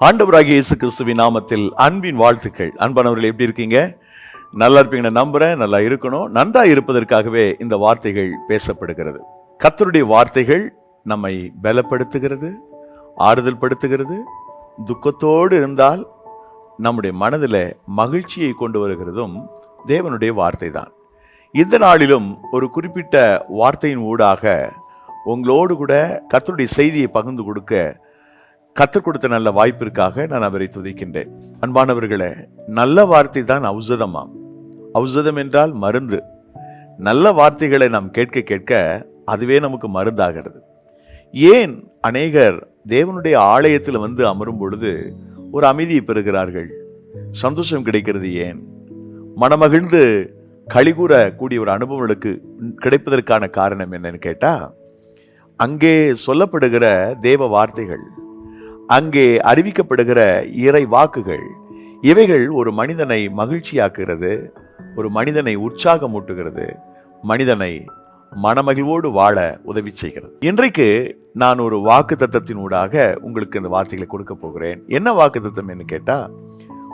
ஆண்டவராகிய இயேசு கிறிஸ்துவின் நாமத்தில் அன்பின் வாழ்த்துக்கள். அன்பானவர்கள் எப்படி இருக்கீங்க? நல்லா இருப்பீங்கன்னு நம்புறேன். நல்லா இருக்கணும். நன்றா இருப்பதற்காகவே இந்த வார்த்தைகள் பேசப்படுகிறது. கத்தருடைய வார்த்தைகள் நம்மை பலப்படுத்துகிறது ஆறுதல் படுத்துகிறது துக்கத்தோடு இருந்தால் நம்முடைய மனதில் மகிழ்ச்சியை கொண்டு வருகிறதும் தேவனுடைய வார்த்தை தான் இந்த நாளிலும் ஒரு குறிப்பிட்ட வார்த்தையின் ஊடாக உங்களோடு கூட கத்தருடைய செய்தியை பகிர்ந்து கொடுக்க கற்றுக் கொடுத்த நல்ல வாய்ப்பிற்காக நான் அவரை துதிக்கின்றேன். அன்பானவர்களே நல்ல வார்த்தை தான் ஔஷதமாம். ஔஷதம் என்றால் மருந்து. நல்ல வார்த்தைகளை நாம் கேட்க கேட்க அதுவே நமக்கு மருந்தாகிறது. ஏன் அநேகர் தேவனுடைய ஆலயத்தில் வந்து அமரும் பொழுது ஒரு அமைதியை பெறுகிறார்கள்? சந்தோஷம் கிடைக்கிறது ஏன்? மனமகிழ்ந்து கழிகூற கூடிய ஒரு அனுபவங்களுக்கு கிடைப்பதற்கான காரணம் என்னன்னு கேட்டால் அங்கே சொல்லப்படுகிற தேவ வார்த்தைகள் அங்கே அறிவிக்கப்படுகிற இறை வாக்குகள் இவைகள் ஒரு மனிதனை மகிழ்ச்சியாக்குகிறது ஒரு மனிதனை உற்சாகமூட்டுகிறது மனிதனை மனமகிழ்வோடு வாழ உதவி செய்கிறது. இன்றைக்கு நான் ஒரு வாக்கு தத்தத்தின் ஊடாக உங்களுக்கு இந்த வார்த்தைகளை கொடுக்க போகிறேன். என்ன வாக்கு தத்தம் என்று கேட்டா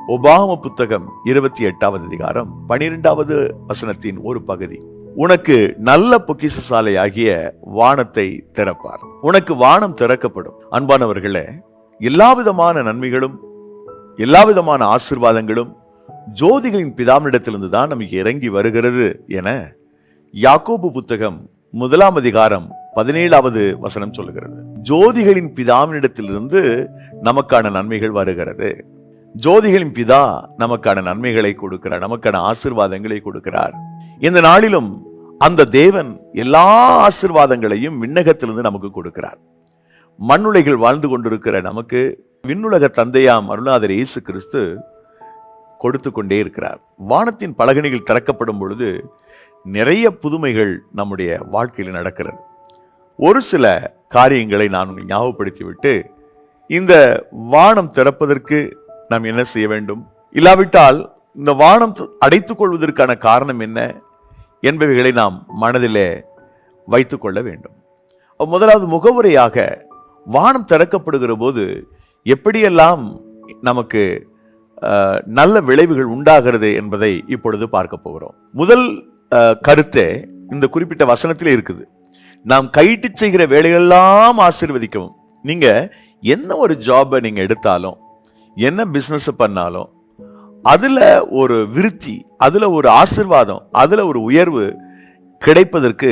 ஒபாம புத்தகம் இருபத்தி எட்டாவது அதிகாரம் பனிரெண்டாவது வசனத்தின் ஒரு பகுதி. உனக்கு நல்ல பொக்கிஷசாலை ஆகிய வானத்தை திறப்பார். உனக்கு வானம் திறக்கப்படும். அன்பானவர்களே எல்லா விதமான நன்மைகளும் எல்லா விதமான ஆசிர்வாதங்களும் ஜோதிகளின் பிதாவினிடத்திலிருந்து தான் நமக்கு இறங்கி வருகிறது என யாக்கோபு புத்தகம் முதலாம் அதிகாரம் பதினேழாவது வசனம் சொல்லுகிறது. ஜோதிகளின் பிதாவினிடத்திலிருந்து நமக்கான நன்மைகள் வருகிறது. ஜோதிகளின் பிதா நமக்கான நன்மைகளை கொடுக்கிறார் நமக்கான ஆசிர்வாதங்களை கொடுக்கிறார். இந்த நாளிலும் அந்த தேவன் எல்லா ஆசிர்வாதங்களையும் விண்ணகத்திலிருந்து நமக்கு கொடுக்கிறார். மண்ணுலைகள் வாழ்ந்து கொண்டிருக்கிற நமக்கு விண்ணுலக தந்தையாம் அருணாதர் இயேசு கிறிஸ்து கொடுத்து கொண்டே இருக்கிறார். வானத்தின் பலகணிகள் திறக்கப்படும் பொழுது நிறைய புதுமைகள் நம்முடைய வாழ்க்கையில் நடக்கிறது. ஒரு சில காரியங்களை நான் உங்கள் ஞாபகப்படுத்திவிட்டு இந்த வானம் திறப்பதற்கு நாம் என்ன செய்ய வேண்டும்? இல்லாவிட்டால் இந்த வானம் அடைத்துக் கொள்வதற்கான காரணம் என்ன என்பவைகளை நாம் மனதிலே வைத்துக்கொள்ள வேண்டும். முதலாவது முகவுரையாக வானம் திறக்கப்படுகிற போது எப்படியெல்லாம் நமக்கு நல்ல விளைவுகள் உண்டாகிறது என்பதை இப்பொழுது பார்க்க போகிறோம். முதல் கருத்தே இந்த குறிப்பிட்ட வசனத்தில் இருக்குது. நாம் கைட்டு செய்கிற வேலைகளெல்லாம் ஆசீர்வதிக்கவும். நீங்கள் என்ன ஒரு ஜாபை நீங்கள் எடுத்தாலும் என்ன பிஸ்னஸ் பண்ணாலும் அதில் ஒரு விருத்தி அதில் ஒரு ஆசிர்வாதம் அதில் ஒரு உயர்வு கிடைப்பதற்கு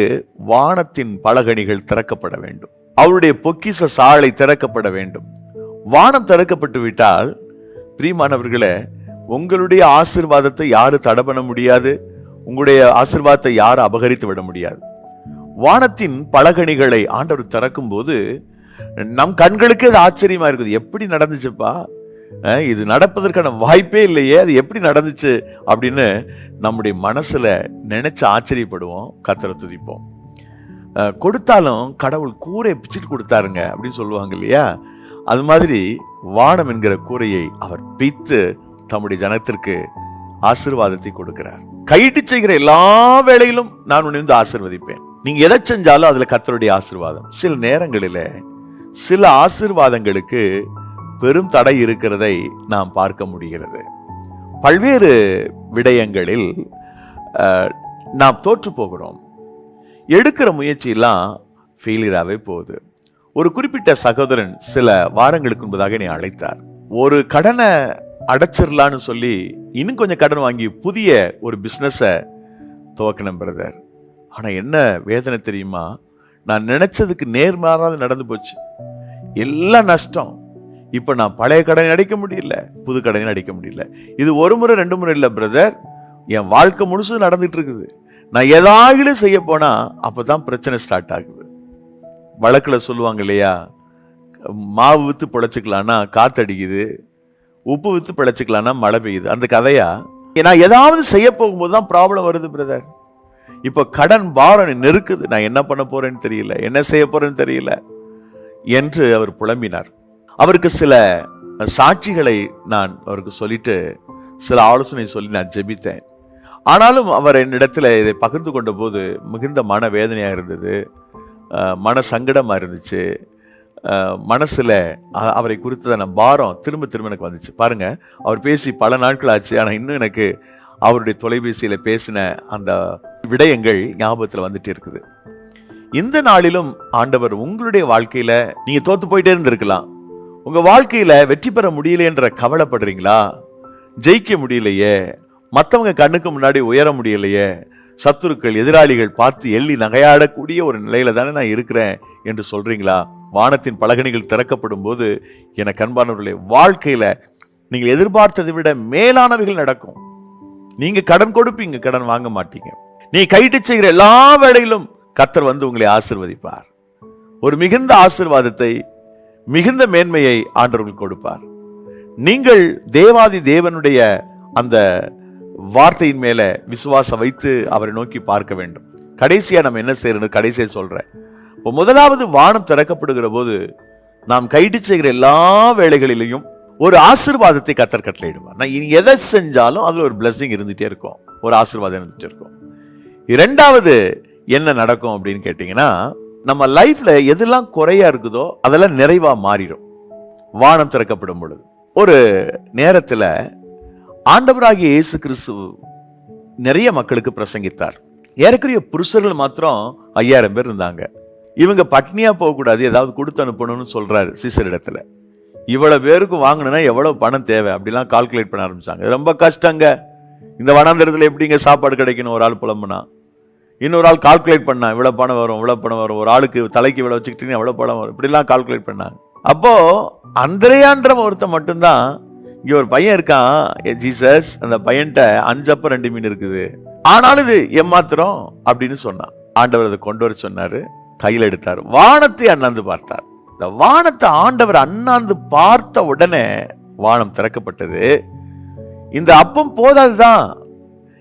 வானத்தின் பலகணிகள் திறக்கப்பட வேண்டும். அவருடைய பொக்கிஷ சாலை திறக்கப்பட வேண்டும். வானம் திறக்கப்பட்டு விட்டால் பிரியமானவர்களே உங்களுடைய ஆசிர்வாதத்தை யாரு தடை பண்ண முடியாது. உங்களுடைய ஆசிர்வாதத்தை யாரும் அபகரித்து விட முடியாது. வானத்தின் பலகணிகளை ஆண்டவர் திறக்கும் போது நம் கண்களுக்கு அது ஆச்சரியமா இருக்குது. எப்படி நடந்துச்சுப்பா? இது நடப்பதற்கான வாய்ப்பே இல்லையே. அது எப்படி நடந்துச்சு? அப்படின்னு நம்முடைய மனசுல நினைச்சு ஆச்சரியப்படுவோம் கத்தரை துதிப்போம். கொடுத்தாலும் கடவுள் கூரை பிச்சுட்டு கொடுத்தாருங்க அப்படின்னு சொல்லுவாங்க இல்லையா? அது மாதிரி வானம் என்கிற கூரையை அவர் பிய்த்து தம்முடைய ஜனத்திற்கு ஆசீர்வாதத்தை கொடுக்கிறார். கைட்டு செய்கிற எல்லா வேளையிலும் நான் உன்னை வந்து ஆசீர்வதிப்பேன். நீங்க எதை செஞ்சாலும் அதுல கத்தருடைய ஆசீர்வாதம். சில நேரங்களில சில ஆசீர்வாதங்களுக்கு பெரும் தடை இருக்கிறதை நாம் பார்க்க முடிகிறது. பல்வேறு விடயங்களில் நாம் தோற்று போகிறோம். எடுக்கிற முயற்சியெல்லாம் ஃபெயிலியராகவே போகுது. ஒரு குறிப்பிட்ட சகோதரன் சில வாரங்களுக்கு முன்பதாக என்னை அழைத்தார். ஒரு கடனை அடைச்சிடலான்னு சொல்லி இன்னும் கொஞ்சம் கடன் வாங்கி புதிய ஒரு பிஸ்னஸை துவக்கணும் பிரதர் ஆனால் என்ன வேதனை தெரியுமா? நான் நினச்சதுக்கு நேர்மாறாக நடந்து போச்சு. எல்லாம் நஷ்டம். இப்போ நான் பழைய கடனை அடைக்க முடியல புது கடனை அடைக்க முடியல. இது ஒரு முறை ரெண்டு முறை இல்லை பிரதர் என் வாழ்க்கை முழுசும் நடந்துட்டு இருக்குது. நான் ஏதாகிலும் செய்ய அப்போ தான் பிரச்சனை ஸ்டார்ட் ஆகுது. வழக்கில் சொல்லுவாங்க இல்லையா? மாவு வித்து பிழைச்சிக்கலான்னா காத்தடிக்குது உப்பு விற்று பிழைச்சிக்கலான்னா மழை பெய்யுது. அந்த கதையா? நான் ஏதாவது செய்ய போகும்போது தான் ப்ராப்ளம் வருது பிரதர் இப்போ கடன் பாரம் நெருக்குது. நான் என்ன பண்ண போறேன்னு தெரியல. என்ன செய்ய போறேன்னு தெரியல. என்று அவர் புலம்பினார். அவருக்கு சில சாட்சிகளை நான் அவருக்கு சொல்லிட்டு சில ஆலோசனை சொல்லி நான் ஜெபித்தேன். ஆனாலும் அவர் என்னிடத்தில் இதை பகிர்ந்து கொண்ட போது மிகுந்த மன வேதனையாக இருந்தது. மன சங்கடமாக இருந்துச்சு. மனசில் அவரை குறித்ததான பாரம் திரும்ப திரும்ப எனக்கு வந்துச்சு. பாருங்கள் அவர் பேசி பல நாட்கள் ஆச்சு. ஆனால் இன்னும் எனக்கு அவருடைய தொலைபேசியில் பேசின அந்த விடயங்கள் ஞாபகத்தில் வந்துட்டு இருக்குது. இந்த நாளிலும் ஆண்டவர் உங்களுடைய வாழ்க்கையில் நீங்கள் தோற்று போயிட்டே இருந்திருக்கலாம். உங்கள் வாழ்க்கையில் வெற்றி பெற முடியலையென்ற கவலைப்படுறீங்களா? ஜெயிக்க முடியலையே. மற்றவங்க கண்ணுக்கு முன்னாடி உயர முடியலையே. சத்துருக்கள் எதிராளிகள் பார்த்து எள்ளி நகையாடக்கூடிய ஒரு நிலையில தானே நான் இருக்கிறேன் என்று சொல்றீங்களா? வானத்தின் பலகணிகள் திறக்கப்படும் போது என கண்பானவர்களே வாழ்க்கையில நீங்கள் எதிர்பார்த்ததை விட மேலானவைகள் நடக்கும். நீங்க கடன் கொடுப்பீங்க கடன் வாங்க மாட்டீங்க. நீ கைட்டு செய்கிற எல்லா வேளையிலும் கத்தர் வந்து உங்களை ஆசிர்வதிப்பார். ஒரு மிகுந்த ஆசிர்வாதத்தை மிகுந்த மேன்மையை ஆண்டவர்கள் கொடுப்பார். நீங்கள் தேவாதி தேவனுடைய அந்த வார்த்தையின் மேலே விசுவாசம் வைத்து அவரை நோக்கி பார்க்க வேண்டும். கடைசியாக நம்ம என்ன செய்யறது கடைசியாக சொல்கிறேன் இப்போ முதலாவது வானம் திறக்கப்படுகிற போது நாம் கைட்டு செய்கிற எல்லா வேலைகளிலையும் ஒரு ஆசிர்வாதத்தை கத்தர் கட்டளையிடுவார் நான் இனி எதை செஞ்சாலும் அதில் ஒரு பிளஸ்ஸிங் இருந்துகிட்டே இருக்கும். ஒரு ஆசீர்வாதம் இருந்துகிட்டே இருக்கும். இரண்டாவது என்ன நடக்கும் அப்படின்னு கேட்டிங்கன்னா நம்ம லைஃப்பில் எதெல்லாம் குறையாக இருக்குதோ அதெல்லாம் நிறைவாக மாறிடும். வானம் திறக்கப்படும் பொழுது. ஒரு நேரத்தில் ஆண்டவராகிய இயேசு கிறிஸ்து நிறைய மக்களுக்கு பிரசங்கித்தார். ஏறக்குறைய புருஷர்கள் மாத்திரம் ஐயாயிரம் பேர் இருந்தாங்க. இவங்க பட்னியாக போகக்கூடாது ஏதாவது கொடுத்து அனுப்பணும்னு சொல்கிறாரு சீசரிடத்துல இவ்வளோ பேருக்கு வாங்கினா எவ்வளோ பணம் தேவை? அப்படிலாம் கால்குலேட் பண்ண ஆரம்பித்தாங்க ரொம்ப கஷ்டங்க. இந்த வனாந்திரத்தில் எப்படிங்க சாப்பாடு கிடைக்கணும்? ஒரு ஆள் புலம்புனா. இன்னொரு ஆள் கால்குலேட் பண்ணா இவ்வளோ பணம் வரும் இவ்வளோ பணம் வரும். ஒரு ஆளுக்கு தலைக்கு இவ்வளோ வச்சுக்கிட்டீங்கன்னா எவ்வளோ பணம் வரும்? இப்படிலாம் கால்குலேட் பண்ணாங்க. அப்போது அந்தரையான்ற ஒருத்தன் மட்டும்தான் இங்கே ஒரு பையன் இருக்கான் ஜீசஸ் அந்த பையன்கிட்ட அஞ்சப்ப ரெண்டு மீன் இருக்குது. ஆனாலும் இது ஏமாத்திரம் அப்படின்னு சொன்னான். ஆண்டவர் அதை கொண்டு வர சொன்னாரு கையில் எடுத்தார். வானத்தை அண்ணாந்து பார்த்தார். இந்த வானத்தை ஆண்டவர் அண்ணாந்து பார்த்த உடனே வானம் திறக்கப்பட்டது. இந்த அப்பம் போதாதுதான்.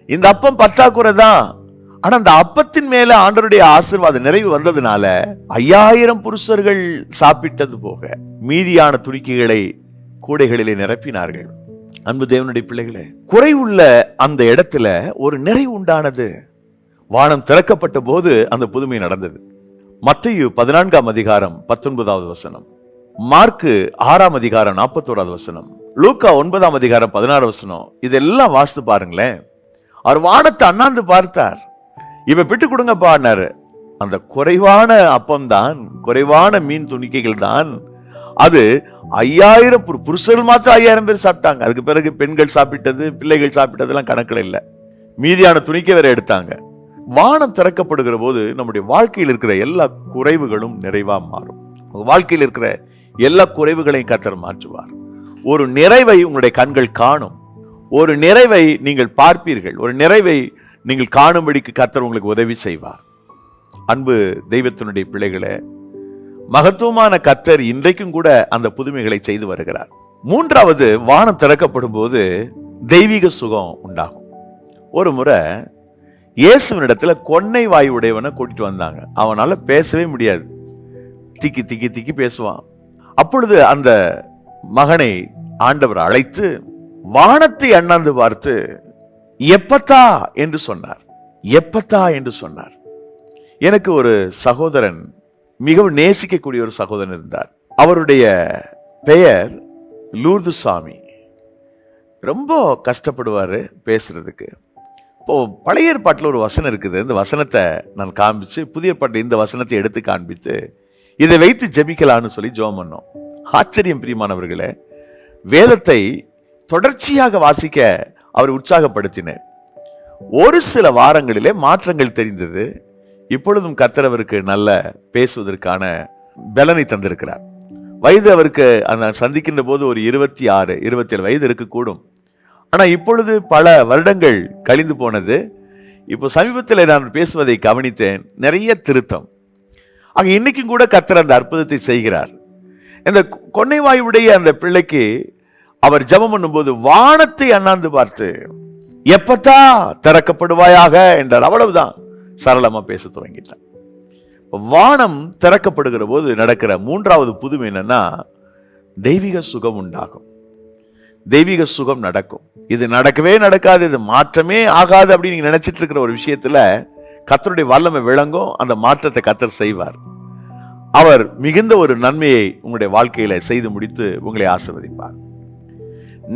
இந்த அப்பம் பற்றாக்குறை தான் ஆனா அந்த அப்பத்தின் மேல ஆண்டவருடைய ஆசீர்வாத நிறைவு வந்ததுனால ஐயாயிரம் புருஷர்கள் சாப்பிட்டது போக மீதியான துணிக்கைகளை கூடைகளிலே நிரப்பினார்கள். அன்பு தேவனுடைய பிள்ளைகளே குறைவுள்ள அந்த இடத்துல ஒரு நிறைவு உண்டானது. வானம் திறக்கப்பட்ட போது அந்த புதுமை நடந்தது. மத்தையு பதினான்காம் அதிகாரம் பத்தொன்பதாவது வசனம். மார்க்கு ஆறாம் அதிகாரம் நாற்பத்தோராவது வசனம். லூக்கா ஒன்பதாம் அதிகாரம் பதினாறு வசனம். இதெல்லாம் வாசித்து பாருங்களேன். அவர் வானத்தை அண்ணாந்து பார்த்தார். இவ பிட்டு கொடுங்கப்பான்னாரு அந்த குறைவான அப்பம்தான் குறைவான மீன் துணிக்கைகள் தான் அது ஐயாயிரம் புரு- புருஷர்கள் மாத்திரம் ஐயாயிரம் பேர் சாப்பிட்டாங்க. அதுக்கு பிறகு பெண்கள் சாப்பிட்டது பிள்ளைகள் சாப்பிட்டதெல்லாம் கணக்கில் இல்லை. மீதியான துணிக்கை வேற எடுத்தாங்க. வானம் திறக்கப்படுகிற போது நம்முடைய வாழ்க்கையில் இருக்கிற எல்லா குறைவுகளும் நிறைவாக மாறும். வாழ்க்கையில் இருக்கிற எல்லா குறைவுகளையும் கத்தர் மாற்றுவார். ஒரு நிறைவை உங்களுடைய கண்கள் காணும். ஒரு நிறைவை நீங்கள் பார்ப்பீர்கள். ஒரு நிறைவை நீங்கள் காணும்படிக்கு கத்தர் உங்களுக்கு உதவி செய்வார். அன்பு தெய்வத்தினுடைய பிள்ளைகளை மகத்துவமான கத்தர் இன்றைக்கும் கூட அந்த புதுமைகளை செய்து வருகிறார். மூன்றாவது வானம் திறக்கப்படும் போது தெய்வீக சுகம் உண்டாகும். ஒரு முறை இயேசுவினிடத்துல கொன்னை வாய் உடையவனை கூட்டிட்டு வந்தாங்க. அவனால் பேசவே முடியாது. திக்கி திக்கி திக்கி பேசுவான். அப்பொழுது அந்த மகனை ஆண்டவர் அழைத்து வானத்தை அண்ணாந்து பார்த்து எப்பத்தா? என்று சொன்னார். எப்பத்தா? என்று சொன்னார். எனக்கு ஒரு சகோதரன் மிகவும் நேசிக்கக்கூடிய ஒரு சகோதரன் இருந்தார். அவருடைய பெயர் லூர்து சாமி ரொம்ப கஷ்டப்படுவார் பேசுகிறதுக்கு இப்போது பழைய ஏற்பாட்டில் ஒரு வசனம் இருக்குது. இந்த வசனத்தை நான் காமிச்சு புதிய ஏற்பாட்டில் இந்த வசனத்தை எடுத்து காண்பித்து இதை வைத்து ஜபிக்கலான்னு சொல்லி ஜோம் பண்ணோம். ஆச்சரியம் பிரியமானவர்களே வேதத்தை தொடர்ச்சியாக வாசிக்க அவர் உற்சாகப்படுத்தினார். ஒரு சில வாரங்களிலே மாற்றங்கள் தெரிந்தது. இப்பொழுதும் கத்தர் அவருக்கு நல்ல பேசுவதற்கான பலனை தந்திருக்கிறார். வயது அவருக்கு அந்த சந்திக்கின்ற போது ஒரு இருபத்தி ஆறு இருபத்தி ஏழு வயது இருக்கக்கூடும் ஆனால் இப்பொழுது பல வருடங்கள் கழிந்து போனது. இப்போ சமீபத்தில் நான் பேசுவதை கவனித்தேன். நிறைய திருத்தம். ஆக இன்னைக்கும் கூட கத்தர் அந்த அற்புதத்தை செய்கிறார். இந்த கொன்னைவாயுடைய அந்த பிள்ளைக்கு அவர் ஜெபம் பண்ணும்போது வானத்தை அண்ணாந்து பார்த்து எப்பத்தா திறக்கப்படுவாயாக? என்றார். அவ்வளவுதான். சரளமா பேச துவங்கிட்டேன் வானம் திறக்கப்படுகிற போது நடக்கிற மூன்றாவது புதுமை என்னன்னா தெய்வீக சுகம் உண்டாகும். தெய்வீக சுகம் நடக்கும். இது நடக்கவே நடக்காது இது மாற்றமே ஆகாது அப்படின்னு நீங்கள் நினைச்சிட்டு இருக்கிற ஒரு விஷயத்துல கத்தருடைய வல்லமை விளங்கும் அந்த மாற்றத்தை கத்தர் செய்வார். அவர் மிகுந்த ஒரு நன்மையை உங்களுடைய வாழ்க்கையில செய்து முடித்து உங்களை ஆசிர்வதிப்பார்.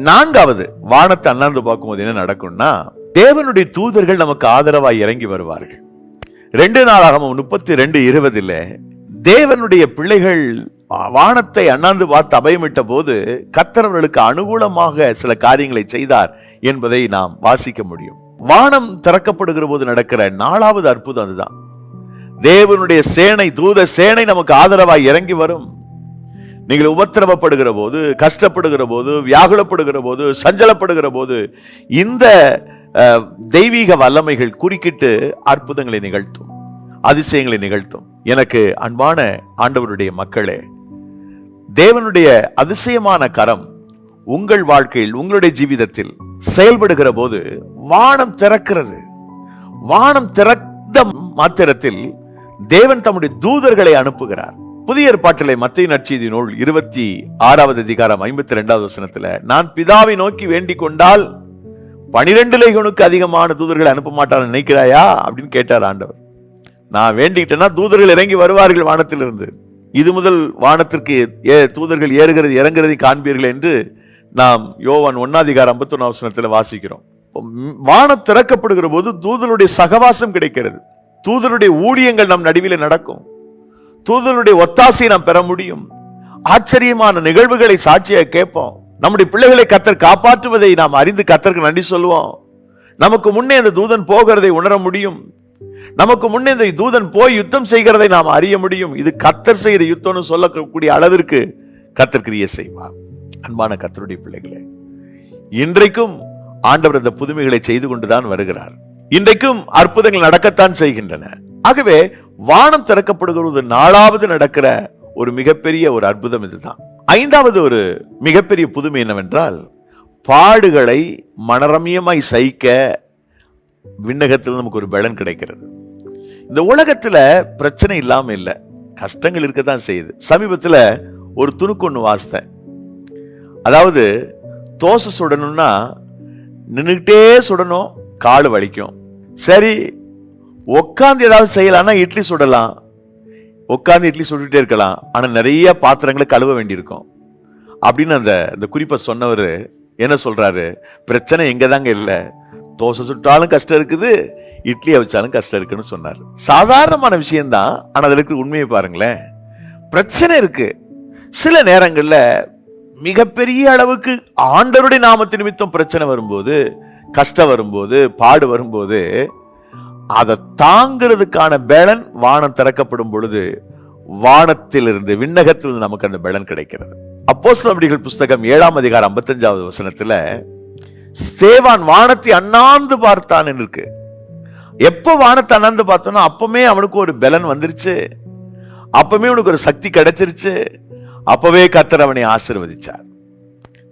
நான்காவது வானத்தை அண்ணாந்து பார்க்கும்போது என்ன நடக்கும்னா தேவனுடைய தூதர்கள் நமக்கு ஆதரவாக இறங்கி வருவார்கள். ரெண்டு நாளாகவும் முப்பத்தி ரெண்டு இருபதில் தேவனுடைய பிள்ளைகள் வானத்தை அண்ணாந்து பார்த்து அபயமிட்ட போது கத்தரவர்களுக்கு அனுகூலமாக சில காரியங்களை செய்தார் என்பதை நாம் வாசிக்க முடியும். வானம் திறக்கப்படுகிற போது நடக்கிற நாலாவது அற்புதம் அதுதான். தேவனுடைய சேனை தூத சேனை நமக்கு ஆதரவாய் இறங்கி வரும். நீங்கள் உபத்திரவப்படுகிற போது கஷ்டப்படுகிற போது வியாகுலப்படுகிற போது சஞ்சலப்படுகிற போது இந்த தெய்வீக வல்லமைகள் குறுக்கிட்டு அற்புதங்களை நிகழ்த்தும் அதிசயங்களை நிகழ்த்தும். எனக்கு அன்பான ஆண்டவருடைய மக்களே தேவனுடைய அதிசயமான கரம் உங்கள் வாழ்க்கையில் உங்களுடைய ஜீவிதத்தில் செயல்படுகிற போது வானம் திறக்கிறது. வானம் திறந்த மாத்திரத்தில் தேவன் தம்முடைய தூதர்களை அனுப்புகிறார். புதிய ஏற்பாட்டிலே மத்திய நற்செய்தி நூல் இருபத்தி ஆறாவது அதிகாரம் ஐம்பத்தி ரெண்டாவது வசனத்துல நான் பிதாவை நோக்கி வேண்டிக் கொண்டால் பனிரெண்டு லேகனுக்கு அதிகமான தூதர்களை அனுப்ப மாட்டான்னு நினைக்கிறாயா அப்படின்னு கேட்டார் ஆண்டவர். நான் வேண்டிக்கிட்டேன்னா தூதர்கள் இறங்கி வருவார்கள் வானத்திலிருந்து. இது முதல் வானத்திற்கு ஏ தூதர்கள் ஏறுகிறது இறங்குறதை காண்பீர்கள் என்று நாம் யோவான் ஒன்னாதிகார ஐம்பத்தொன்னு அவசரத்தில் வாசிக்கிறோம். வானம் திறக்கப்படுகிற போது தூதருடைய சகவாசம் கிடைக்கிறது. தூதருடைய ஊழியங்கள் நம் நடுவில் நடக்கும். தூதருடைய ஒத்தாசையை நாம் பெற முடியும். ஆச்சரியமான நிகழ்வுகளை சாட்சியாக கேட்போம். நம்முடைய பிள்ளைகளை கத்தர் காப்பாற்றுவதை நாம் அறிந்து கத்தருக்கு நன்றி சொல்லுவோம். நமக்கு முன்னே அந்த தூதன் போகிறதை உணர முடியும். நமக்கு முன்னே இந்த தூதன் போய் யுத்தம் செய்கிறதை நாம் அறிய முடியும். இது கத்தர் செய்கிற யுத்தம்னு சொல்லக்கூடிய அளவிற்கு கத்தர் கிரியை செய்வார். அன்பான கத்தருடைய பிள்ளைகளே இன்றைக்கும் ஆண்டவர் இந்த புதுமைகளை செய்து கொண்டுதான் வருகிறார். இன்றைக்கும் அற்புதங்கள் நடக்கத்தான் செய்கின்றன. ஆகவே வானம் திறக்கப்படுகிறது நாலாவது நடக்கிற ஒரு மிகப்பெரிய ஒரு அற்புதம் இதுதான். ஐந்தாவது ஒரு மிகப்பெரிய புதுமை என்னவென்றால் பாடுகளை மனரமியமாய் சகிக்க விண்ணகத்தில் நமக்கு ஒரு பலன் கிடைக்கிறது. இந்த உலகத்தில் பிரச்சனை இல்லாமல் இல்லை. கஷ்டங்கள் இருக்க தான் செய்யுது. சமீபத்தில் ஒரு துணுக்கு ஒன்று வாசித்தேன். அதாவது தோசை சுடணும்னா நின்றுக்கிட்டே சுடணும் கால் வலிக்கும். சரி உட்காந்து ஏதாவது செய்யலாம்னா இட்லி சுடலாம். உட்காந்து இட்லி சுட்டுட்டே இருக்கலாம் ஆனால் நிறைய பாத்திரங்களை கழுவ வேண்டியிருக்கும். அப்படின்னு அந்த இந்த குறிப்பை சொன்னவர் என்ன சொல்கிறாரு பிரச்சனை எங்கே தாங்க இல்லை. தோசை சுட்டாலும் கஷ்டம் இருக்குது இட்லியை வச்சாலும் கஷ்டம் இருக்குன்னு சொன்னார். சாதாரணமான விஷயம்தான் ஆனால் அதில் இருக்கிற உண்மையை பாருங்களேன். பிரச்சனை இருக்குது சில நேரங்களில் மிகப்பெரிய அளவுக்கு ஆண்டவருடைய நாமத்து நிமித்தம் பிரச்சனை வரும்போது கஷ்டம் வரும்போது பாடு வரும்போது அதை தாங்கிறதுக்கான பலன் வானம் திறக்கப்படும் பொழுது வானத்திலிருந்து விண்ணகத்திலிருந்து நமக்கு அந்த பலன் கிடைக்கிறது. அப்போ அப்போஸ்தலர்கள் புஸ்தகம் ஏழாம் அதிகாரம் ஐம்பத்தஞ்சாவது வசனத்துல ஸ்தேவான் வானத்தை அண்ணாந்து பார்த்தான் இருக்கு. எப்போ வானத்தை அண்ணாந்து பார்த்தோன்னா அப்பமே அவனுக்கு ஒரு பலன் வந்துருச்சு. அப்பவுமே அவனுக்கு ஒரு சக்தி கிடைச்சிருச்சு. அப்பவே கத்தர் அவனை ஆசிர்வதிச்சார்.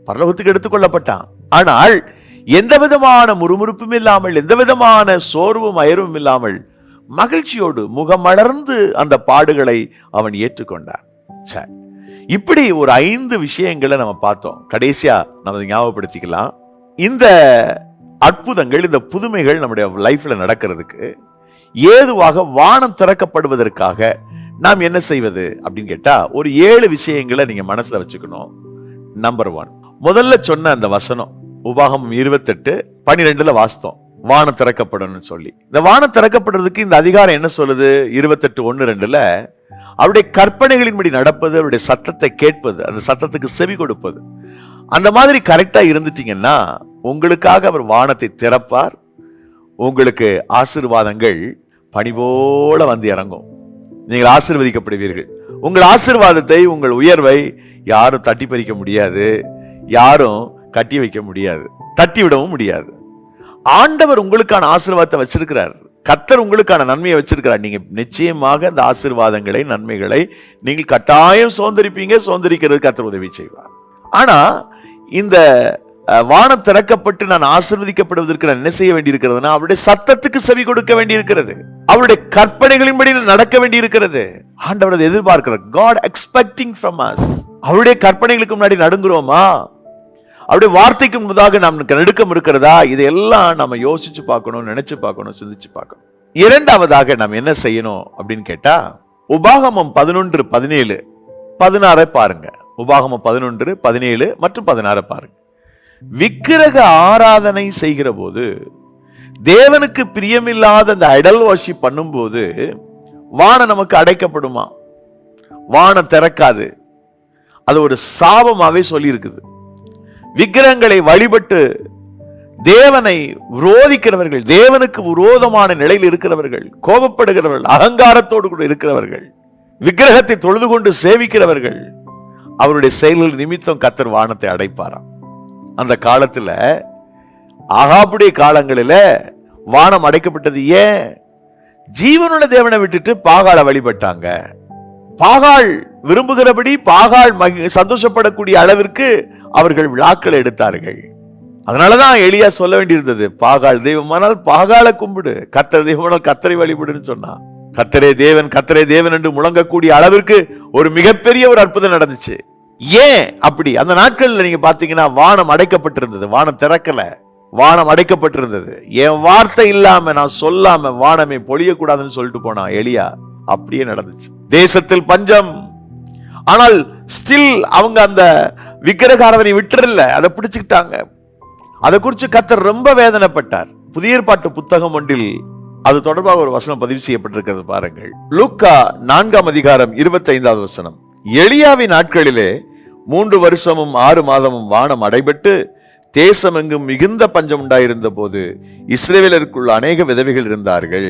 பரலோகத்துக்கு எடுத்துக்கொள்ளப்பட்டான் ஆனால் எந்த விதமான முறுமுறுப்பும் இல்லாமல் எந்த விதமான சோர்வும் அயர்வும் இல்லாமல் மகிழ்ச்சியோடு முகமலர்ந்து அந்த பாடுகளை அவன் ஏற்றுக்கொண்டான். சரி. இப்படி ஒரு ஐந்து விஷயங்களை நம்ம பார்த்தோம். கடைசியா நம்ம ஞாபகப்படுத்திக்கலாம். இந்த அற்புதங்கள் இந்த புதுமைகள் நம்முடைய லைஃப்ல நடக்கிறதுக்கு ஏதுவாக வானம் திறக்கப்படுவதற்காக நாம் என்ன செய்வது அப்படின்னு கேட்டா ஒரு ஏழு விஷயங்களை நீங்க மனசுல வச்சுக்கணும். நம்பர் ஒன் முதல்ல சொன்ன அந்த வசனம். உபாகம் இருபத்தெட்டு பன்னிரெண்டுல வாசித்தோம். வானம் திறக்கப்படணும்னு சொல்லி. இந்த வானம் திறக்கப்படுறதுக்கு இந்த அதிகாரம் என்ன சொல்லுது? இருபத்தெட்டு ஒன்று ரெண்டுல அவருடைய கற்பனைகளின்படி நடப்பது அவருடைய சத்தத்தை கேட்பது அந்த சத்தத்துக்கு செவி கொடுப்பது. அந்த மாதிரி கரெக்டாக இருந்துட்டீங்கன்னா உங்களுக்காக அவர் வானத்தை திறப்பார். உங்களுக்கு ஆசீர்வாதங்கள் பணிபோல வந்து இறங்கும். நீங்கள் ஆசீர்வதிக்கப்படுவீர்கள். உங்கள் ஆசிர்வாதத்தை உங்கள் உயர்வை யாரும் தட்டி பறிக்க முடியாது. யாரும் கட்டி வைக்க முடியாது தட்டி விடவும் முடியாது. ஆண்டவர் உங்களுக்கான ஆசீர்வாதத்தை வச்சிருக்கிறார். கத்தர் உங்களுக்கான நன்மையை வச்சிருக்கிறார். நீங்க நிச்சயமாக அந்த ஆசீர்வாதங்களை நன்மைகளை நீங்கள் கட்டாயம் சோந்தரிப்பீங்க சோந்தரிக்கிறது கத்தர் உதவி செய்வார். ஆனா இந்த வானம் திறக்கப்பட்டு நான் ஆசிர்வதிக்கப்படுவதற்கு நான் என்ன செய்ய வேண்டியிருக்கிறதுனா அவருடைய சத்தத்துக்கு செவி கொடுக்க வேண்டியிருக்கிறது. அவருடைய கற்பனைகளின்படி நான் நடக்க வேண்டியிருக்கிறது. ஆண்டவர் அதை எதிர்பார்க்கிறார். காட் எக்ஸ்பெக்டிங் ஃப்ரம் அஸ் அவருடைய கற்பனைகளுக்கு முன்னாடி நடுங்குறோமா? அப்படியே வார்த்தைக்கு முன்பதாக நமக்கு நடுக்கம் இருக்கிறதா? இதையெல்லாம் நம்ம யோசிச்சு பார்க்கணும் நினைச்சு பார்க்கணும் சிந்திச்சு பார்க்கணும். இரண்டாவதாக நாம் என்ன செய்யணும் அப்படின்னு கேட்டா உபாகமம் பதினொன்று பதினேழு. பதினாறை பாருங்க. உபாகமம் பதினொன்று பதினேழு மற்றும் பதினாறை பாருங்க. விக்கிரக ஆராதனை செய்கிற போது தேவனுக்கு பிரியமில்லாத அந்த ஐடல் வாஷி பண்ணும்போது வானம் நமக்கு அடைக்கப்படுமா? வானம் திறக்காது. அது ஒரு சாபமாகவே சொல்லியிருக்குது. விக்கிரகங்களை வழிபட்டு தேவனை விரோதிக்கிறவர்கள் தேவனுக்கு விரோதமான நிலையில் இருக்கிறவர்கள் கோபப்படுகிறவர்கள் அகங்காரத்தோடு கூட இருக்கிறவர்கள் விக்கிரகத்தை தொழுது கொண்டு சேவிக்கிறவர்கள் அவருடைய செயல்கள் நிமித்தம் கத்தர் வானத்தை அடைப்பாராம். அந்த காலத்தில் அகாபுடைய காலங்களில் வானம் அடைக்கப்பட்டது ஏன்? ஜீவனுள்ள தேவனை விட்டுட்டு பாகாலை வழிபட்டாங்க. பாகால் விரும்புகிறபடி பாகால் மகி- சந்தோஷப்படக்கூடிய அளவிற்கு அவர்கள் விழாக்களை எடுத்தார்கள். அதனாலதான் எளியா சொல்ல வேண்டியிருந்தது பாகால் தெய்வமானால் பாகாலை கும்பிடு கத்தரை தெய்வமானால் கத்தரை வழிபடுன்னு சொன்னா கத்தரே தேவன் கத்தரே தேவன் என்று முழங்கக்கூடிய அளவிற்கு ஒரு மிகப்பெரிய ஒரு அற்புதம் நடந்துச்சு. ஏன் அப்படி? அந்த நாட்கள்ல நீங்க பாத்தீங்கன்னா வானம் அடைக்கப்பட்டிருந்தது வானம் திறக்கல வானம் அடைக்கப்பட்டிருந்தது. என் வார்த்தை இல்லாம நான் சொல்லாம வானமே பொழியக்கூடாதுன்னு சொல்லிட்டு போனான் எளியா அப்படியே நடந்துச்சு. தேசத்தில் பஞ்சம். ஆனால் ஸ்டில் அவங்க அந்த விக்கிரகாரதனை விட்டுறல. அதை பிடிச்சுக்கிட்டாங்க. அதை குறித்து கத்தர் ரொம்ப வேதனைப்பட்டார். புதிய ஏற்பாட்டு புத்தகம் ஒன்றில் அது தொடர்பாக ஒரு வசனம் பதிவு செய்யப்பட்டிருக்கிறது பாருங்கள். லூக்கா நான்காம் அதிகாரம் இருபத்தைந்தாவது வசனம். எளியாவின் நாட்களிலே மூன்று வருஷமும் ஆறு மாதமும் வானம் அடைபட்டு தேசமெங்கும் மிகுந்த பஞ்சம் உண்டாயிருந்த போது இஸ்ரேவேலருக்குள்ள அநேக விதவைகள் இருந்தார்கள்.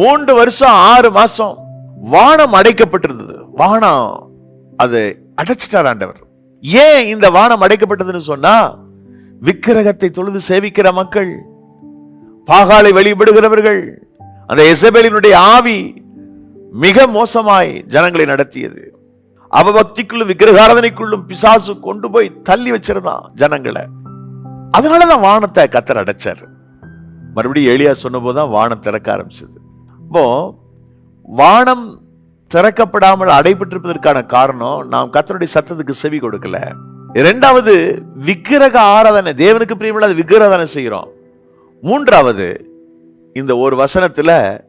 மூன்று வருஷம் ஆறு மாசம். வானம் அடைக்கப்பட்டிருந்தது. வானம் அது அடைச்சிட்டார் ஆண்டவர். ஏன் இந்த வானம் அடைக்கப்பட்டதுன்னு சொன்னா விக்கிரகத்தை தொழுது சேவிக்கிற மக்கள் பாகாலை வழிபடுகிறவர்கள் அந்த எசபேலினுடைய ஆவி மிக மோசமாய் ஜனங்களை நடத்தியது. அவபக்திக்குள்ளும் விக்கிரகாரதனைக்குள்ளும் பிசாசு கொண்டு போய் தள்ளி வச்சிருந்தான் ஜனங்களை. அதனாலதான் வானத்தை கத்தர் அடைச்சார். மறுபடியும் எளியா சொன்னபோதுதான் வானம் திறக்க ஆரம்பிச்சது. இப்போ வானம் திறக்கப்படாமல் அடைபட்டிருப்பதற்கான காரணம் நாம் கத்தருடைய சத்தத்துக்கு செவி கொடுக்கல. இரண்டாவது விக்கிரக ஆராதனை. தேவனுக்கு பிரியமில்லாத விக்கிரகாதனை செய்கிறோம். மூன்றாவது இந்த ஒரு வசனத்தில்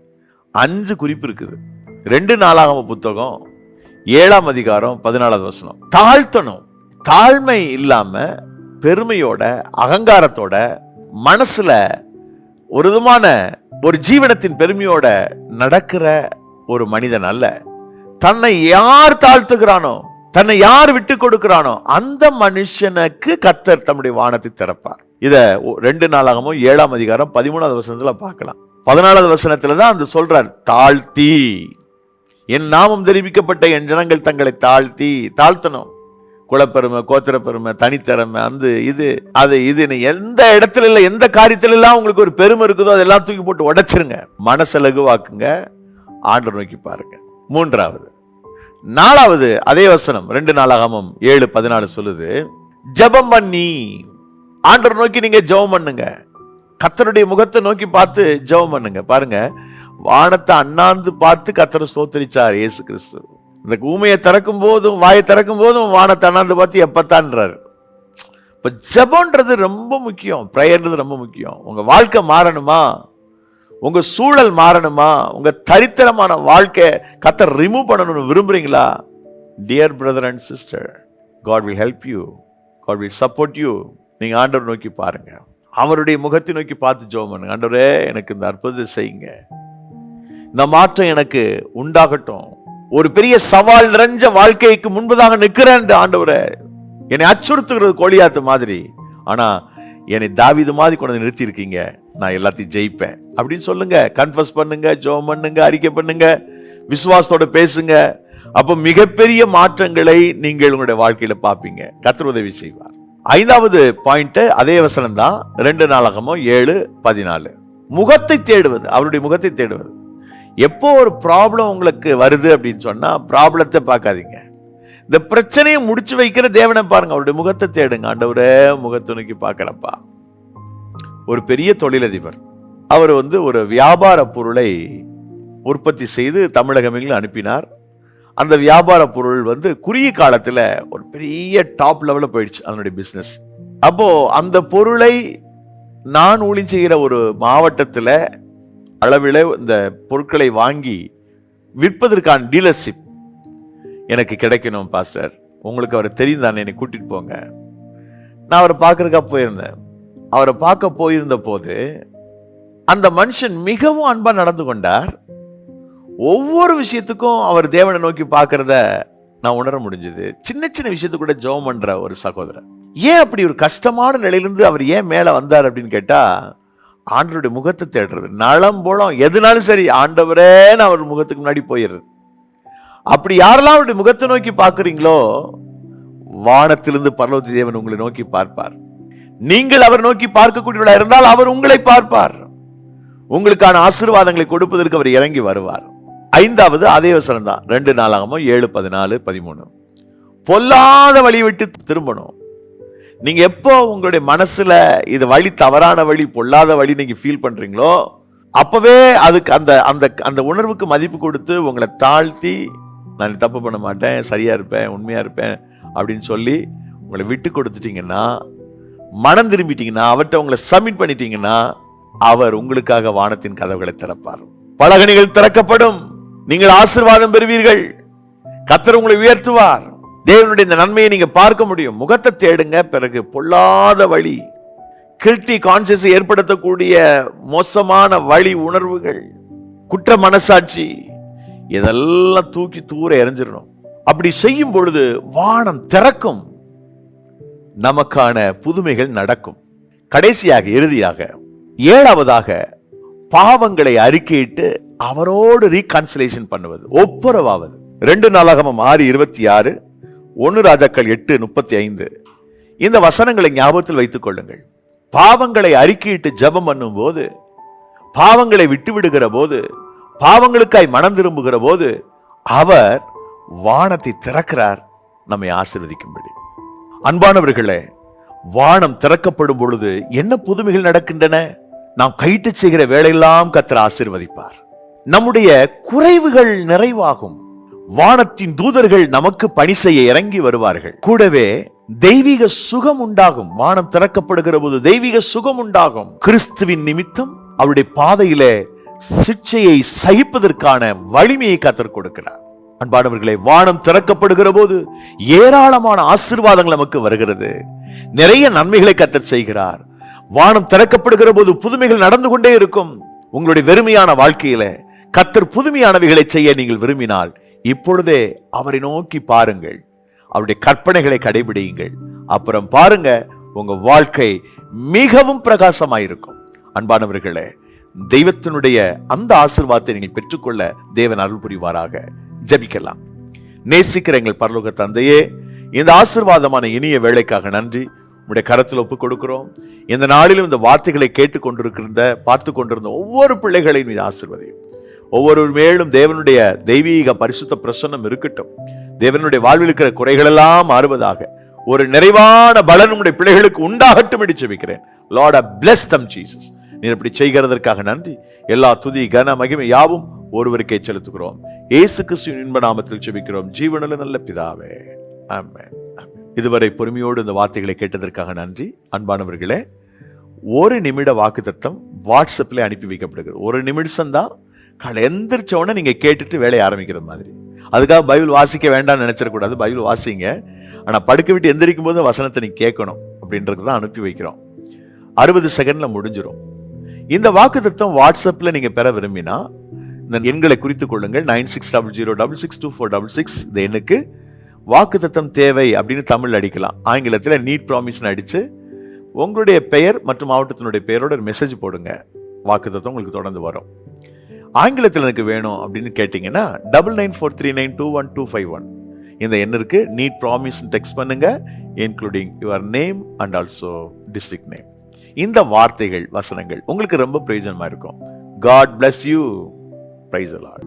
அஞ்சு குறிப்பு இருக்குது. ரெண்டு நாளாக புத்தகம் ஏழாம் அதிகாரம் பதினாலாவது வசனம். தாழ்த்தணும். தாழ்மை இல்லாமல் பெருமையோட அகங்காரத்தோட மனசில் ஒரு விதமான ஒரு ஜீவனத்தின் பெருமையோட நடக்கிற ஒரு மனிதன் அல்ல. தன்னை யார் தாழ்த்துகிறானோ தன்னை யார் விட்டு கொடுக்கிறானோ அந்த மனுஷனுக்கு கத்தர் தம்முடைய வானத்தை திறப்பார். இத ஒ- ரெண்டு நாளாகவும் ஏழாம் அதிகாரம் பதிமூணாவது வசனத்துல பார்க்கலாம். பதினாலாவது வசனத்துல தான் அந்த சொல்றார் தாழ்த்தி. என் நாமம் தெரிவிக்கப்பட்ட என் ஜனங்கள் தங்களை தாழ்த்தி தாழ்த்தணும். குலப்பெருமை கோத்திரப்பெருமை தனித்திறமை அந்த இது அது இதுன்னு எந்த இடத்துல இல்லை எந்த காரியத்துல எல்லாம் உங்களுக்கு ஒரு பெருமை இருக்குதோ அதெல்லாம் தூக்கி போட்டு உடைச்சிருங்க. மனசை லகுவாக்குங்க. ஆண்டு நோக்கி பாருங்க. மூன்றாவது. நாலாவது அதே வசனம் ரெண்டு நாளாகமும் ஏழு பதினாலு சொல்லுது ஜெபம் பண்ணி ஆண்டர் நோக்கி நீங்க ஜெபம் பண்ணுங்க. கத்தருடைய முகத்தை நோக்கி பார்த்து ஜெபம் பண்ணுங்க. பாருங்க வானத்தை அண்ணாந்து பார்த்து கத்தரை சோத்தரிச்சார் இயேசு கிறிஸ்து. இந்த ஊமையை திறக்கும் போதும் வாயை திறக்கும் போதும் வானத்தை அண்ணாந்து பார்த்து எப்பத்தான்றாரு. இப்போ ஜெபம்ன்றது ரொம்ப முக்கியம் ப்ரேயர்ன்றது ரொம்ப முக்கியம். உங்கள் வாழ்க்கை மாறணுமா? உங்க சூழல் மாறணுமா? உங்க தரித்திரமான வாழ்க்கை கத்தை ரிமூவ் பண்ணணும்னு விரும்புறீங்களா? Dear brother and sister God will help you God will support you நீங்க ஆண்டவர் நோக்கி பாருங்க. அவருடைய முகத்தை நோக்கி பார்த்து ஜோமனு பண்ணுங்க. ஆண்டவரே எனக்கு இந்த அற்புதத்தை செய்யுங்க. இந்த மாற்றம் எனக்கு உண்டாகட்டும். ஒரு பெரிய சவால் நிறைஞ்ச வாழ்க்கைக்கு முன்பதாக நிற்கிறேன் ஆண்டவரே என்னை அச்சுறுத்துகிறது கோழியாத்து மாதிரி. ஆனா என்னை தாவிது மாதிரி கொண்டு வந்து நிறுத்தி இருக்கீங்க நான் எல்லாத்தையும் ஜெயிப்பேன். அப்படின்னு சொல்லுங்க. கன்ஃபர்ஸ் பண்ணுங்க ஜெபம் பண்ணுங்க அறிக்கை பண்ணுங்க விசுவாசத்தோட பேசுங்க. அப்போ மிகப்பெரிய மாற்றங்களை நீங்கள் உங்களுடைய வாழ்க்கையில பார்ப்பீங்க. கத்திர உதவி செய்வார். ஐந்தாவது பாயிண்ட் அதே வசனம் தான் ரெண்டு நாளகமோ ஏழு பதினாலு. முகத்தை தேடுவது அவருடைய முகத்தை தேடுவது. எப்போ ஒரு ப்ராப்ளம் உங்களுக்கு வருது அப்படின்னு சொன்னா ப்ராப்ளத்தை பார்க்காதீங்க. இந்த பிரச்சனையை முடிச்சு வைக்கிற தேவனை பாருங்க. அவருடைய முகத்தை தேடுங்க. ஆண்டவரே முகத்துணுக்கி பார்க்குறப்பா பார்க்கறப்பா. ஒரு பெரிய தொழிலதிபர். அவர் வந்து ஒரு வியாபார பொருளை உற்பத்தி செய்து தமிழகமெங்கிலும் அனுப்பினார். அந்த வியாபார பொருள் வந்து குறுகிய காலத்தில் ஒரு பெரிய டாப் லெவலில் போயிடுச்சு அதனுடைய பிஸ்னஸ் அப்போது அந்த பொருளை நான் ஊழி செய்கிற ஒரு மாவட்டத்தில் அளவில் இந்த பொருட்களை வாங்கி விற்பதற்கான டீலர்ஷிப் எனக்கு கிடைக்கணும் பாஸ்டர் உங்களுக்கு அவர் தெரியும் தானே என்னை கூட்டிகிட்டு போங்க. நான் அவரை பார்க்குறக்கா போயிருந்தேன். அவரை பார்க்க போயிருந்த போது அந்த மனுஷன் மிகவும் அன்பாக நடந்து கொண்டார். ஒவ்வொரு விஷயத்துக்கும் அவர் தேவனை நோக்கி பார்க்கறத நான் உணர முடிஞ்சது. சின்ன சின்ன விஷயத்து கூட ஜோம் பண்ற ஒரு சகோதரர். ஏன் அப்படி ஒரு கஷ்டமான நிலையிலிருந்து அவர் ஏன் மேலே வந்தார் அப்படின்னு கேட்டா ஆண்டவருடைய முகத்தை தேடுறது. நலம் போலம் எதுனாலும் சரி ஆண்டவரேன்னு அவர் முகத்துக்கு முன்னாடி போயிடுறது. அப்படி யாரெல்லாம் அவருடைய முகத்தை நோக்கி பார்க்குறீங்களோ வானத்திலிருந்து பரலோக தேவன் உங்களை நோக்கி பார்ப்பார். நீங்கள் அவர் நோக்கி பார்க்கக்கூடியவர்களாக இருந்தால் அவர் உங்களை பார்ப்பார். உங்களுக்கான ஆசீர்வாதங்களை கொடுப்பதற்கு அவர் இறங்கி வருவார். ஐந்தாவது அதே வசனம் தான். ரெண்டு நாளாகமோ ஏழு பதினாலு பதிமூணு. பொல்லாத வழி விட்டு திரும்பணும். நீங்க எப்போ உங்களுடைய மனசுல இது வழி தவறான வழி பொல்லாத வழி நீங்க ஃபீல் பண்றீங்களோ அப்பவே அதுக்கு அந்த அந்த அந்த உணர்வுக்கு மதிப்பு கொடுத்து உங்களை தாழ்த்தி நான் தப்பு பண்ண மாட்டேன் சரியா இருப்பேன் உண்மையா இருப்பேன் அப்படின்னு சொல்லி உங்களை விட்டு கொடுத்துட்டீங்கன்னா மனம் திரும்பிட்டீங்கன்னா அவர்கிட்ட உங்களை சப்மிட் பண்ணிட்டீங்கன்னா அவர் உங்களுக்காக வானத்தின் கதவுகளை திறப்பார். பலகணிகள் திறக்கப்படும். நீங்கள் ஆசீர்வாதம் பெறுவீர்கள். கத்தர் உங்களை உயர்த்துவார். தேவனுடைய இந்த நன்மையை நீங்க பார்க்க முடியும். முகத்தை தேடுங்க பிறகு பொல்லாத வழி கில்ட்டி கான்சியஸ் ஏற்படுத்தக்கூடிய மோசமான வழி உணர்வுகள் குற்ற மனசாட்சி இதெல்லாம் தூக்கி தூர எரிஞ்சிடணும் அப்படி செய்யும் பொழுது வானம் திறக்கும். நமக்கான புதுமைகள் நடக்கும். கடைசியாக இறுதியாக ஏழாவதாக பாவங்களை அறிக்கையிட்டு அவரோடு ரீகான்சிலேஷன் பண்ணுவது ஒப்புரவாவது. ரெண்டு நாளாகமம் ஆறு இருபத்தி ஆறு ஒன்னு ராஜாக்கள் எட்டு முப்பத்தி ஐந்து. இந்த வசனங்களை ஞாபகத்தில் வைத்துக் கொள்ளுங்கள். பாவங்களை அறிக்கையிட்டு ஜெபம் பண்ணும் போது பாவங்களை விட்டுவிடுகிற போது பாவங்களுக்காய் மனம் திரும்புகிற போது அவர் வானத்தை திறக்கிறார் நம்மை ஆசீர்வதிக்கும்படி. அன்பானவர்களே வானம் திறக்கப்படும் பொழுது என்ன புதுமைகள் நடக்கின்றன? நாம் கைட்டு செய்கிற வேலையெல்லாம் கத்திர ஆசீர்வதிப்பார். நம்முடைய குறைவுகள் நிறைவாகும். வானத்தின் தூதர்கள் நமக்கு பணி செய்ய இறங்கி வருவார்கள். கூடவே தெய்வீக சுகம் உண்டாகும். வானம் திறக்கப்படுகிற போது தெய்வீக சுகம் உண்டாகும். கிறிஸ்துவின் நிமித்தம் அவருடைய பாதையில சிக்ஷையை சகிப்பதற்கான வலிமையை கத்தர் கொடுக்கிறார். அன்பானவர்களே வானம் திறக்கப்படுகிற போது ஏராளமான ஆசிர்வாதங்கள் நமக்கு வருகிறது. நிறைய நன்மைகளை கத்தர் செய்கிறார். வானம் திறக்கப்படுகிற போது புதுமைகள் நடந்து கொண்டே இருக்கும். உங்களுடைய வெறுமையான வாழ்க்கையில கத்தர் புதுமையானவைகளை செய்ய நீங்கள் விரும்பினால் இப்பொழுதே அவரை நோக்கி பாருங்கள். அவருடைய கற்பனைகளை கடைபிடியுங்கள். அப்புறம் பாருங்க உங்க வாழ்க்கை மிகவும் பிரகாசமாயிருக்கும். அன்பானவர்களே தெய்வத்தினுடைய அந்த ஆசிர்வாதத்தை நீங்கள் பெற்றுக்கொள்ள தேவன் அருள் புரிவாராக. ஜெபிக்கலாம். நேசிக்கிற எங்கள் பரலோக தந்தையே இந்த ஆசீர்வாதமான இனிய வேலைக்காக நன்றி. உடைய கரத்தில் ஒப்புக் கொடுக்கிறோம். இந்த நாளிலும் இந்த வார்த்தைகளை கேட்டுக் கொண்டிருக்கிற பார்த்து கொண்டிருந்த ஒவ்வொரு பிள்ளைகளையும் மீது ஆசிர்வதையும். ஒவ்வொரு மேலும் தேவனுடைய தெய்வீக பரிசுத்த பிரசன்னம் இருக்கட்டும். தேவனுடைய வாழ்வில் இருக்கிற குறைகளெல்லாம் மாறுவதாக ஒரு நிறைவான பலன் உடைய பிள்ளைகளுக்கு உண்டாகட்டும் என்று ஜெபிக்கிறேன். லார்ட் பிளஸ் தம் ஜீசஸ் நீர் இப்படி செய்கிறதற்காக நன்றி. எல்லா துதி கன மகிமை யாவும் ஒருவருக்கே செலுத்துகிறோம். இயேசு கிறிஸ்துவின் இன்ப நாமத்தில் செபிக்கிறோம் ஜீவனில் நல்ல பிதாவே. ஆமென். இதுவரை பொறுமையோடு இந்த வார்த்தைகளை கேட்டதற்காக நன்றி. அன்பானவர்களே ஒரு நிமிட வாக்கு தத்தம் வாட்ஸ்அப்ல அனுப்பி வைக்கப்படுகிறது. ஒரு நிமிஷம் தான் காலை எந்திரிச்ச உடனே நீங்க கேட்டுட்டு வேலையை ஆரம்பிக்கிற மாதிரி. அதுக்காக பைபிள் வாசிக்க வேண்டாம்னு நினைச்சிடக்கூடாது. பைபிள் வாசிங்க. ஆனா படுக்க விட்டு எந்திரிக்கும் போது வசனத்தை நீ கேட்கணும் அப்படின்றது தான் அனுப்பி வைக்கிறோம். அறுபது செகண்ட்ல முடிஞ்சிரும். இந்த வாக்கு தத்துவம் வாட்ஸ்அப்ல நீங்க பெற விரும்பினா இந்த எண்களை குறித்துக் கொள்ளுங்கள். Nine six double zero double six two four double six. இந்த எண்ணுக்கு வாக்கு தத்தம் தேவை அப்படின்னு தமிழ் அடிக்கலாம். ஆங்கிலத்தில் நீட் ப்ராமிஸ்னு அடித்து உங்களுடைய பெயர் மற்றும் மாவட்டத்தினுடைய பெயரோட ஒரு மெசேஜ் போடுங்க. வாக்கு தத்தம் உங்களுக்கு தொடர்ந்து வரும். ஆங்கிலத்தில் எனக்கு வேணும் அப்படின்னு கேட்டிங்கன்னா double nine four three nine two one two five one இந்த எண்ணிற்கு நீட் ப்ராமிஸ் டெக்ஸ்ட் பண்ணுங்க. Including your name and also district name இந்த வார்த்தைகள் வசனங்கள் உங்களுக்கு ரொம்ப பிரயோஜனமாக இருக்கும். God bless you price allot